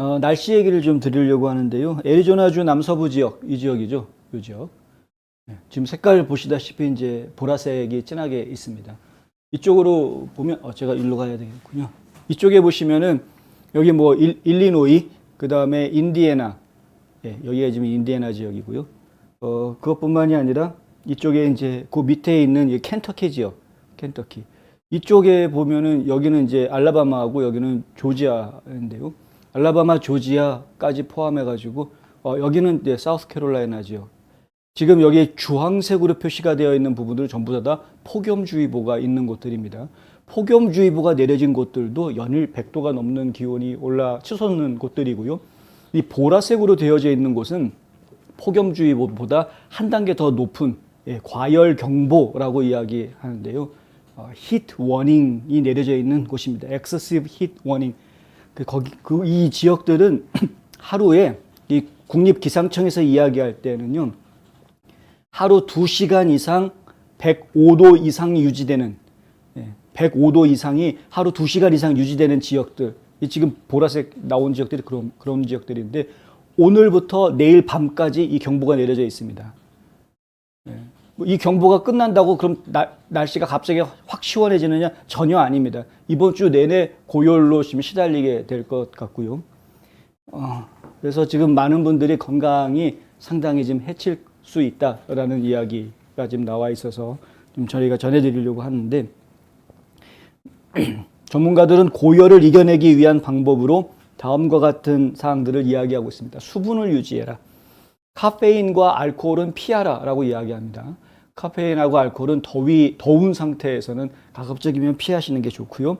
어, 날씨 얘기를 좀 드리려고 하는데요. 애리조나주 남서부 지역, 이 지역이죠. 이 지역. 네, 지금 색깔 보시다시피 이제 보라색이 진하게 있습니다. 이쪽으로 보면, 어, 제가 일로 가야 되겠군요. 이쪽에 보시면은 여기 뭐 일, 일리노이, 그 다음에 인디애나, 예, 여기가 지금 인디애나 지역이고요. 어, 그것뿐만이 아니라 이쪽에 이제 그 밑에 있는 이 켄터키 지역, 켄터키. 이쪽에 보면은 여기는 이제 알라바마하고 여기는 조지아인데요. 알라바마, 조지아까지 포함해가지고 어, 여기는 이제 사우스캐롤라이나 지역. 지금 여기 주황색으로 표시가 되어 있는 부분들 전부 다 폭염주의보가 있는 곳들입니다. 폭염주의보가 내려진 곳들도 연일 100도가 넘는 기온이 올라 치솟는 곳들이고요. 이 보라색으로 되어져 있는 곳은 폭염주의보보다 한 단계 더 높은 예, 과열 경보라고 이야기하는데요. 어, 히트 워닝이 내려져 있는 곳입니다. heat warning. 그 거기 그 이 지역들은 하루에 이 국립기상청에서 이야기할 때는요. 하루 2시간 이상 105도 이상이 유지되는 예, 105도 이상이 하루 2시간 이상 유지되는 지역들. 이 지금 보라색 나온 지역들이 그런 그런 지역들인데 오늘부터 내일 밤까지 이 경보가 내려져 있습니다. 예. 뭐이 경보가 끝난다고 그럼 날, 날씨가 갑자기 확 시원해지느냐? 전혀 아닙니다. 이번 주 내내 고열로 지금 시달리게 될 것 같고요. 어, 그래서 지금 많은 분들이 건강이 상당히 지금 해칠 수 있다라는 이야기가 지금 나와 있어서 좀 저희가 전해드리려고 하는데 전문가들은 고열을 이겨내기 위한 방법으로 다음과 같은 사항들을 이야기하고 있습니다. 수분을 유지해라. 카페인과 알코올은 피하라라고 이야기합니다. 카페인하고 알코올은 더위 더운 상태에서는 가급적이면 피하시는 게 좋고요.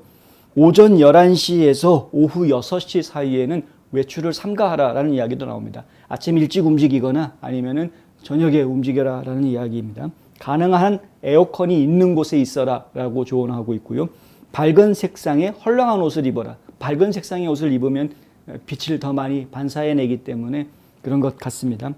오전 11시에서 오후 6시 사이에는 외출을 삼가하라라는 이야기도 나옵니다. 아침 일찍 움직이거나 아니면은 저녁에 움직여라라는 이야기입니다. 가능한 에어컨이 있는 곳에 있어라라고 조언하고 있고요. 밝은 색상의 헐렁한 옷을 입어라. 밝은 색상의 옷을 입으면 빛을 더 많이 반사해내기 때문에 그런 것 같습니다.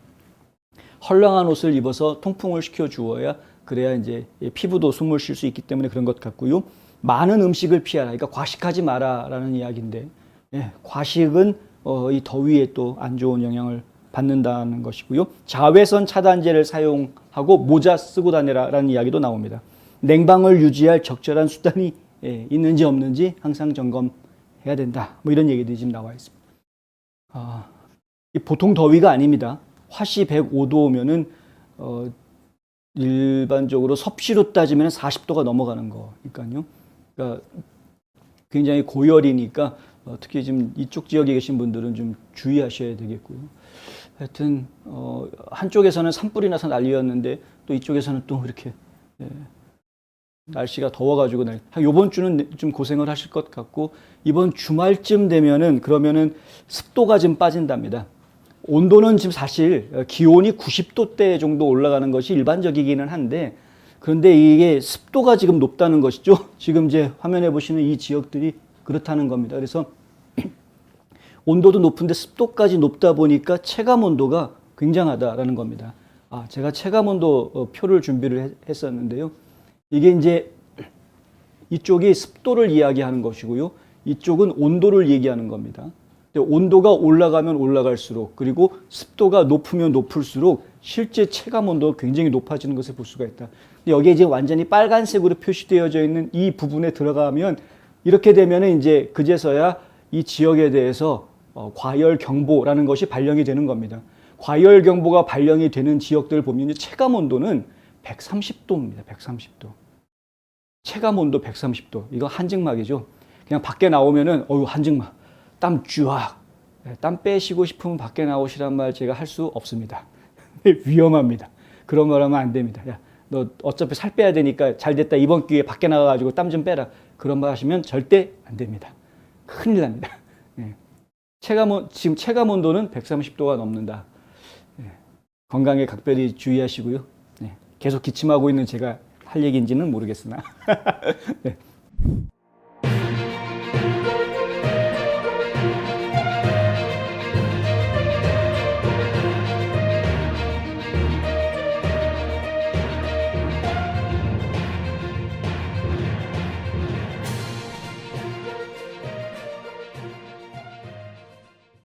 헐렁한 옷을 입어서 통풍을 시켜 주어야 그래야 이제 피부도 숨을 쉴 수 있기 때문에 그런 것 같고요. 많은 음식을 피하라. 그러니까 과식하지 마라라는 이야기인데 예, 과식은 어, 이 더위에 또 안 좋은 영향을 받는다는 것이고요. 자외선 차단제를 사용하고 모자 쓰고 다니라라는 이야기도 나옵니다. 냉방을 유지할 적절한 수단이 예, 있는지 없는지 항상 점검해야 된다. 뭐 이런 얘기들이 지금 나와 있습니다. 아, 이 보통 더위가 아닙니다. 화씨 105도면은 어, 일반적으로 섭씨로 따지면 40도가 넘어가는 거니까요. 그러니까 굉장히 고열이니까 어, 특히 지금 이쪽 지역에 계신 분들은 좀 주의하셔야 되겠고요. 하여튼 어, 한쪽에서는 산불이 나서 난리였는데 또 이쪽에서는 또 이렇게 예, 날씨가 더워가지고 날. 한 요번 주는 좀 고생을 하실 것 같고 이번 주말쯤 되면은 그러면은 습도가 좀 빠진답니다. 온도는 지금 사실 어, 기온이 90도대 정도 올라가는 것이 일반적이기는 한데 그런데 이게 습도가 지금 높다는 것이죠. 지금 이제 화면에 보시는 이 지역들이 그렇다는 겁니다. 그래서 온도도 높은데 습도까지 높다 보니까 체감 온도가 굉장하다라는 겁니다. 아, 제가 체감 온도 어, 표를 준비를 했- 했었는데요. 이게 이제 이쪽이 습도를 이야기하는 것이고요. 이쪽은 온도를 얘기하는 겁니다. 근데 온도가 올라가면 올라갈수록 그리고 습도가 높으면 높을수록 실제 체감 온도가 굉장히 높아지는 것을 볼 수가 있다. 근데 여기에 이제 완전히 빨간색으로 표시되어져 있는 이 부분에 들어가면 이렇게 되면은 이제 그제서야 이 지역에 대해서 어, 과열 경보라는 것이 발령이 되는 겁니다. 과열 경보가 발령이 되는 지역들을 보면 체감 온도는 130도입니다. 130도. 체감 온도 130도. 이거 한증막이죠. 그냥 밖에 나오면은 어유 한증막. 땀 쥐악. 네, 땀 빼시고 싶으면 밖에 나오시란 말 제가 할 수 없습니다. 위험합니다. 그런 말 하면 안 됩니다. 야, 너 어차피 살 빼야 되니까 잘 됐다. 이번 기회에 밖에 나가가지고 땀 좀 빼라. 그런 말 하시면 절대 안 됩니다. 큰일 납니다. 예. 체감, 온- 지금 체감 온도는 130도가 넘는다. 예. 건강에 각별히 주의하시고요. 네. 계속 기침하고 있는 제가 할 얘기인지는 모르겠으나. 네.